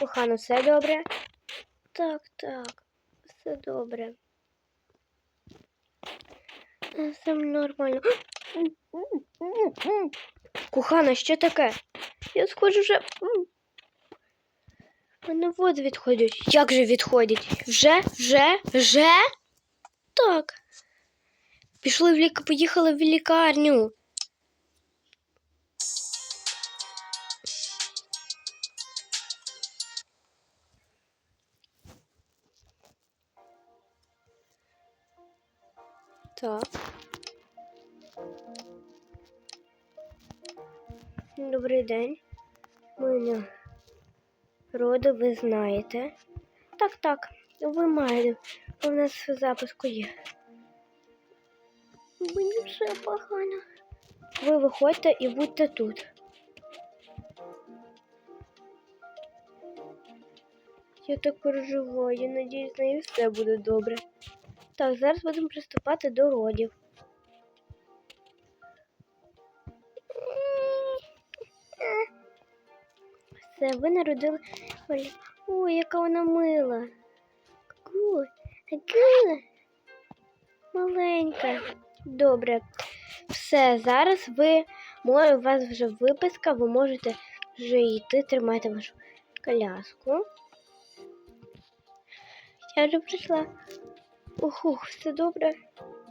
Кохано, все добре? Так, так, все добре. Е, Все нормально. Кохана, що таке? Я схожу вже. Мене води відходять. Як же відходять? Вже? Вже? Вже? Так. Пішли в лік... поїхали в лікарню. Так. Добрий день. Мене роду ви знаєте. Так, так, ви маєте. У нас в записку є. Мені вже погано. Ви виходьте і будьте тут. Я так переживаю, надіюсь, з нею все буде добре. Так, зараз будемо приступати до родів. Все, ви народили. Ой, яка вона мила. Ку, маленька. Добре. Все, зараз ви у вас вже виписка, ви можете вже йти, тримайте вашу коляску. Я вже прийшла. Ох, все добре.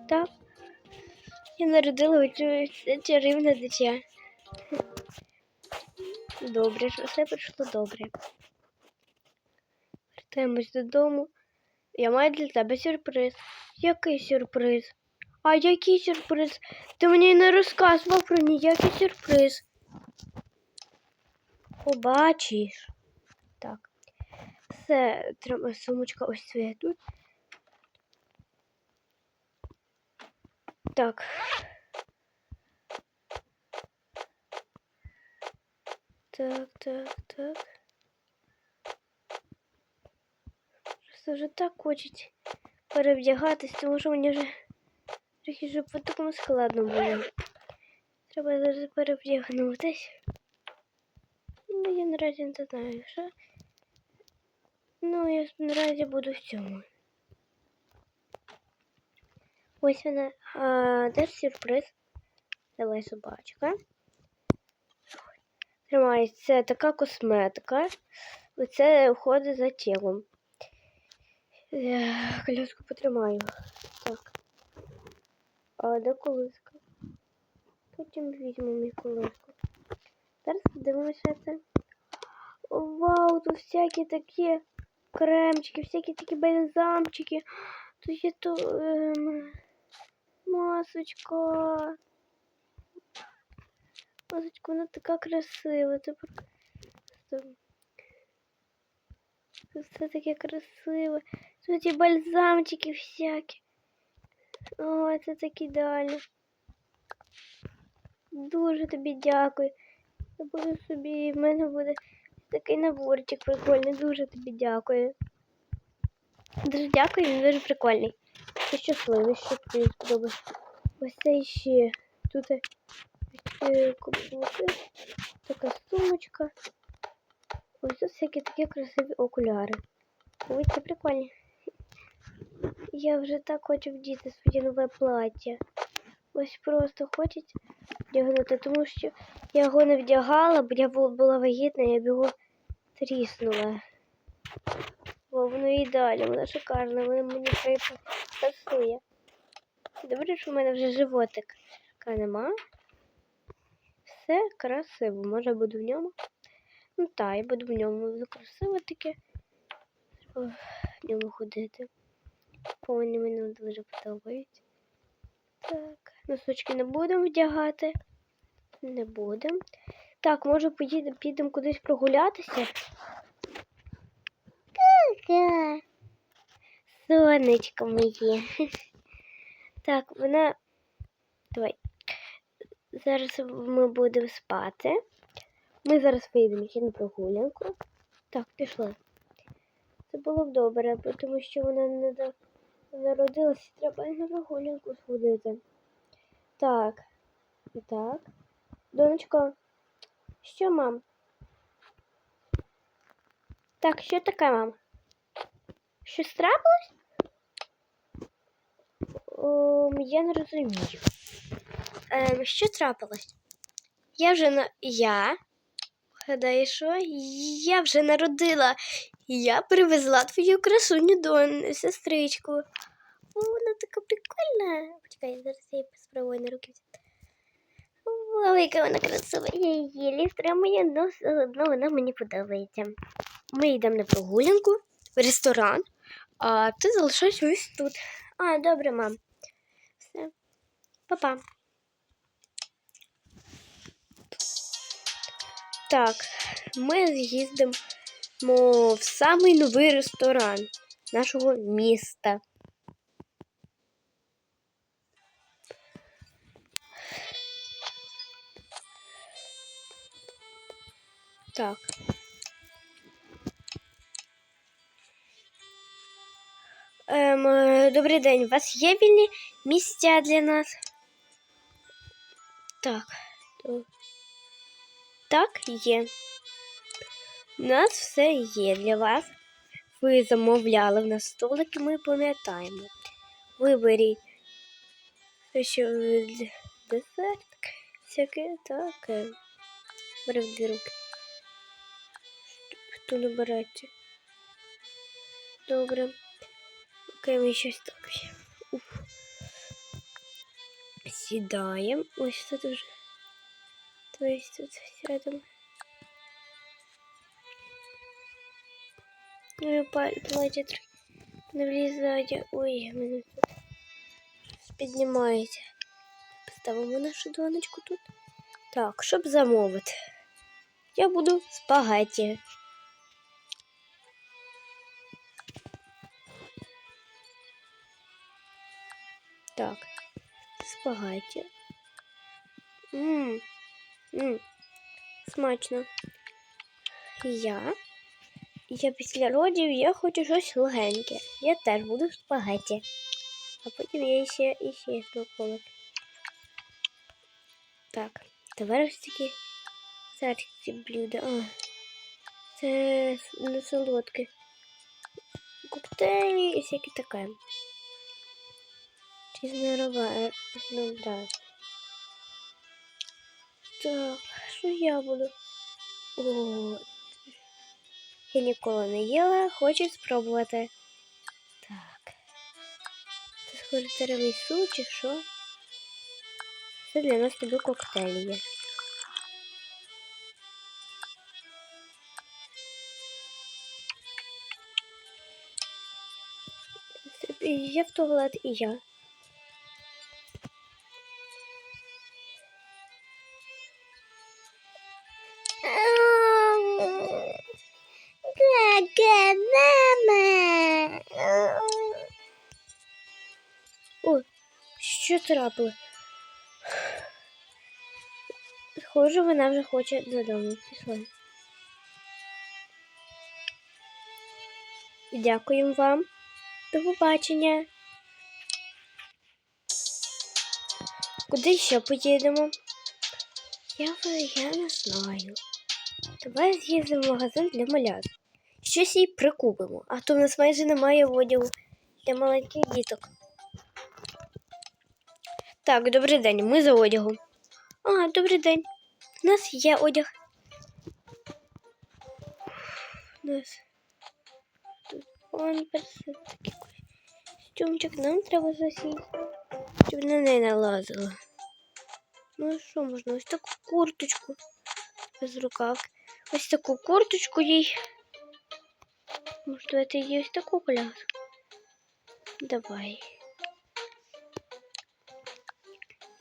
Так. Я народила чарівне дитя. Добре, що все пройшло добре. Вертаємось додому. Я маю для тебе сюрприз. Який сюрприз? А який сюрприз? Ти мені не розказував про ніякий сюрприз. Побачиш. Так. Все, сумочка ось тут. Так. Так, так, так. Просто вже так хочуть перевдягатись, тому що мені вже трохи вже по такому складно було. Треба зараз перевдягнутись. Ну, я наразі не знаю, що. Ну, я наразі буду в цьому. Ось вона. А, де ж сюрприз? Давай собачка. Тримай, це така косметика. Оце входить за тілом. Е, Коляску потримаю. Так. А де колиска? Потім візьму мій колиску. Зараз подивимося це. О, Вау, тут всякі такі кремчики, всякі такі бальзамчики. Тут є то ем, масочка. Масочка, вона така красива. Це. Все таке красиве. Тут і бальзамчики всякі. О, це так ідеально. Дуже тобі дякую. Я буду собі, в мене буде такий наборчик прикольний. Дуже тобі дякую. Дуже дякую, він дуже прикольний. Я щасливий, що тобі сподобався. Ось це ще тут е, купити. Така сумочка. Ось тут всякі такі красиві окуляри. Ось це прикольні. Я вже так хочу вдіти своє нове плаття. Ось просто хочуть вдягнути, тому що я його не вдягала, бо я бу- була вагітна, я б його тріснула. Бо воно ідеально, воно шикарне, воно мені пасує. Добре, що в мене вже животик нема. Все красиво, може буду в ньому. Ну так, я буду в ньому красиво таке. Треба в ньому ходити. Повні мені дуже подобаються. Так, носочки не будемо вдягати. Не будемо. Так, може поїдемо, підемо кудись прогулятися. Сонечко моє. Так, вона. Давай. Зараз ми будемо спати. Ми зараз вийдемо ще на прогулянку. Так, пішли. Це було б добре, тому що вона не народилася, треба і на прогулянку сходити. Так. Так. Донечко, що мам? Так, що таке, мам? Щось трапилось? Ом, я не розумію. Ем, що трапилось? Я вже на. Я. Гадаю, що? Я вже народила. Я привезла твою красуню до сестричку. О, вона така прикольна. Почекай, зараз я її на руки. Вау, яка вона красива. Її їлі стримую, але все одно вона мені подобається. Ми йдемо на прогулянку в ресторан, а ти залишаєшся ось тут. А, добре, мам. Все. Па-па. Так, ми з'їздимо в самий новий ресторан нашого міста. Так. Ем, е, добрий день. У вас є вільні місця для нас? Так. Так, є. У нас все є для вас. Ви замовляли в нас столики, ми пам'ятаємо. Виберіть що десерт, всяке таке. Бери в дві руки. Хто набирається? Добре. Окей, ми щось таке. Уф. Сідаємо. Ось тут вже. Тобто тут сядемо. Ну, платье трохи не влізає. Ой, мене тут щось піднімається. Поставимо нашу донечку тут. Так, щоб замовити. Я буду спагетті. Так, Спагетті. Ммм, ммм, смачно. Я. Я після родів я хочу щось легеньке. Я теж буду спагетті. А потім я ще і ще смаколик. Так, тепер ось такі ці блюда. А, це не солодке. Коктейлі і всяке таке. Чеснорова, ну да. Так, що я буду? О, я ніколи не їла, хочу спробувати. Так. Це схоже тирамісу чи що? Це для нас тобі коктейль є. Я в туалет і я. Що трапило? Схоже, вона вже хоче додому. Пішла. Дякуємо вам. До побачення. Куди ще поїдемо? Я, я не знаю. Давай з'їздимо в магазин для малят. Щось їй прикупимо, а то в нас майже немає одягу для маленьких діток. Так, добрий день, ми за одягом. А, добрий день. У нас є одяг. У нас тут он такий костюмчик. Нам треба засісти, щоб на неї налазила. Ну що можна? Ось таку курточку без рукавки. Ось таку курточку їй. Може, давайте їй ось таку коляску. Давай.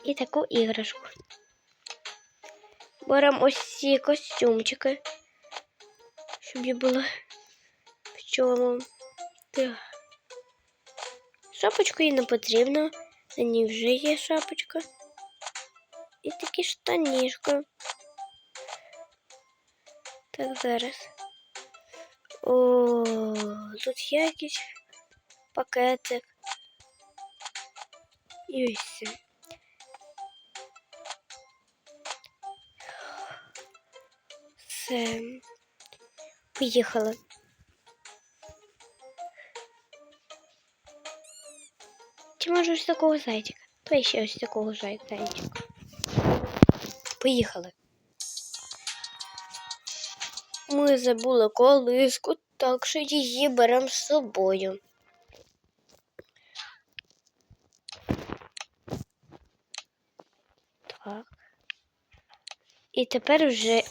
І таку іграшку. Беремо ось ці костюмчики, щоб їй було в чому. Шапочку їй не потрібно, на ній вже є шапочка. І такі штанішки. Так, зараз. О, тут є якийсь пакетик. І ось це. все. Поїхали. Чи може ось такого зайчика? Давай ще ось такого зайчика. Поїхали. Ми забули колиску, так що її беремо з собою. Так. І тепер вже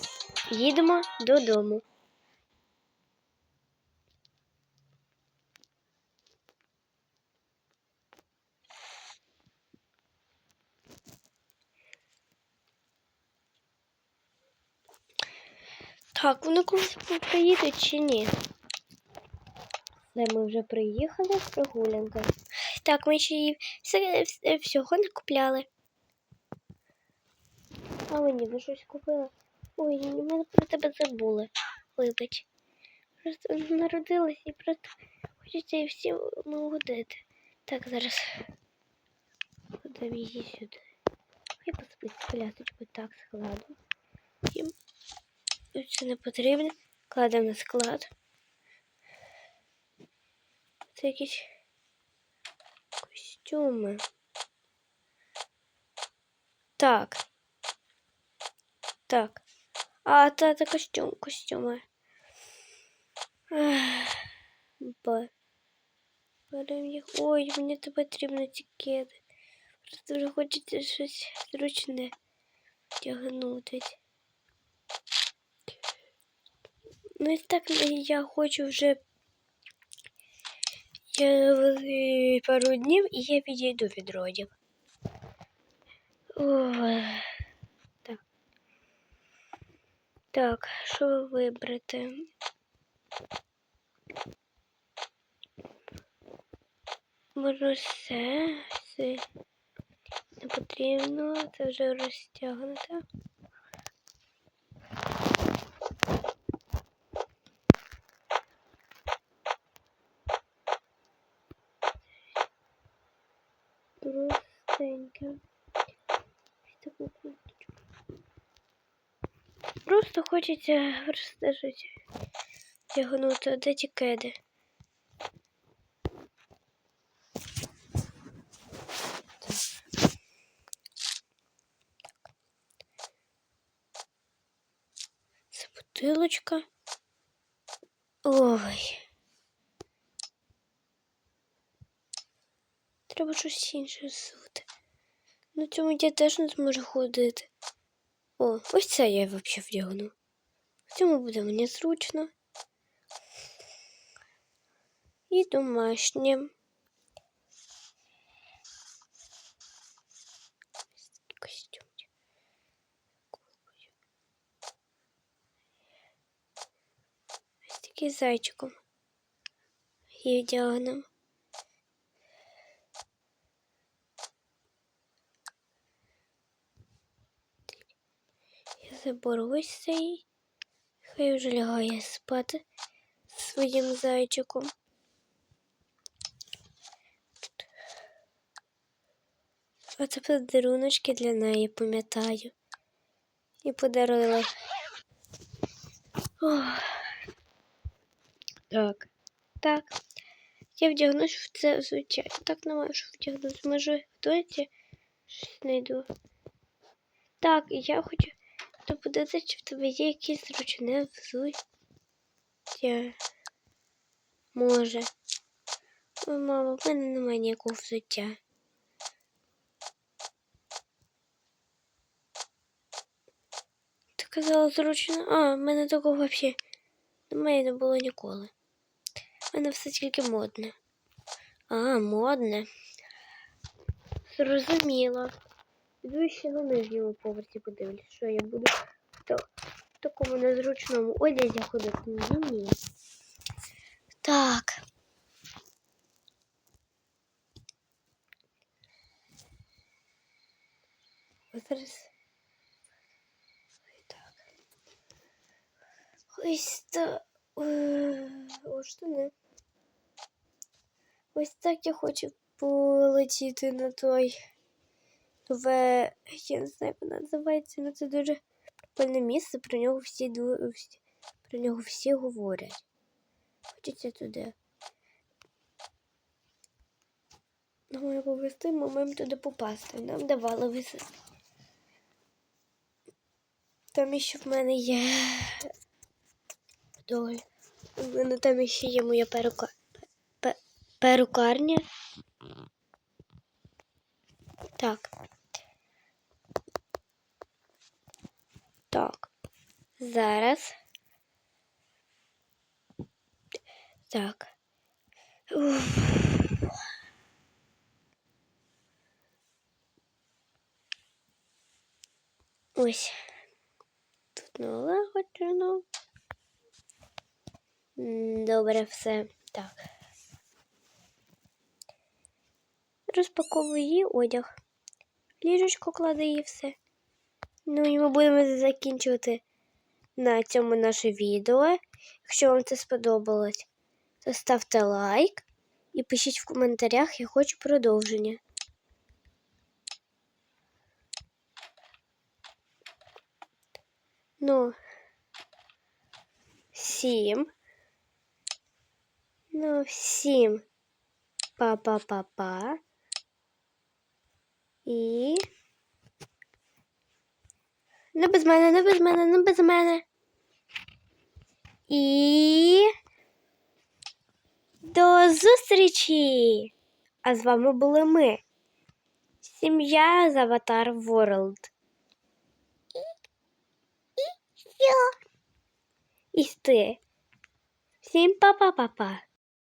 їдемо додому. Так, вони колись приїдуть чи ні? Де ми вже приїхали з прогулянки. Так, ми ще все- все- всього не купляли. А мені ви щось купили? Ой, ні, ми про тебе забули. Вибач. Просто народилась і просто хочеться їй всім угодити. Так, зараз подам її сюди. Хай поспить колясочку так складу. І це не потрібно. Кладемо на склад. Це якісь костюми. Так. Так. А, та, це костюм, костюми. Б. Берем їх. Ой, мені то потрібно ці кеди. Просто вже хочеться щось зручне вдягнути. Ну і так я хочу вже я, пару днів і я підійду від родів. Ой. Так. Так, що вибрати? Можу все, все не потрібно, це вже розтягнуто. Простеньке. Ось таку курточку. Просто хочеться просто жити. Тягнути, де ті кеди. Це бутилочка. Ой. Треба щось інше зсути. На цьому я теж не зможу ходити. О, ось це я взагалі вдягну. Цьому буде мені зручно. І домашнє. Костюмчик. Ось такий зайчиком. І вдягнемо. Я заберу цей. Хай вже лягає спати своїм зайчиком. А це подаруночки для неї, пам'ятаю. І подарила. Ох. Так. Так. Я вдягнусь в це взуття. Так не можу вдягнути. Може, в доці щось знайду. Так, я хочу то подивитися, чи в тебе є якесь зручне взуття. Може. Ой, мама, в мене немає ніякого взуття. Ти казала зручно. А, в мене такого взагалі немає не було ніколи. В мене все тільки модне. А, модне. Зрозуміло. Піду ще на нижньому поверсі подивлюсь, що я буду в такому незручному одязі ходити не вмію. Так. Ось Зараз. Ой, так. Ось. О, штани. Ось так я хочу полетіти на той нове, я не знаю, як воно називається, але це дуже прикольне місце, про нього всі, про нього всі говорять. Хочеться туди. має повести, ми маємо туди попасти. Нам давали висити. Там ще в мене є. Доль. У мене там ще є моя перука... перукарня. Так. Так. Зараз. Так. Уф. Ось. Тут налагоджено. Добре, все. Так. Розпаковую її одяг. Ліжечко кладе і все. Ну і ми будемо закінчувати на цьому наше відео. Якщо вам це сподобалось, то ставте лайк і пишіть в коментарях, я хочу продовження. Ну, всім. Ну, всім. Па-па-па-па. І. Не без мене, не без мене, не без мене. І. До зустрічі! А з вами були ми. Сім'я з Аватар World. І ти. Всім па-па-па-па.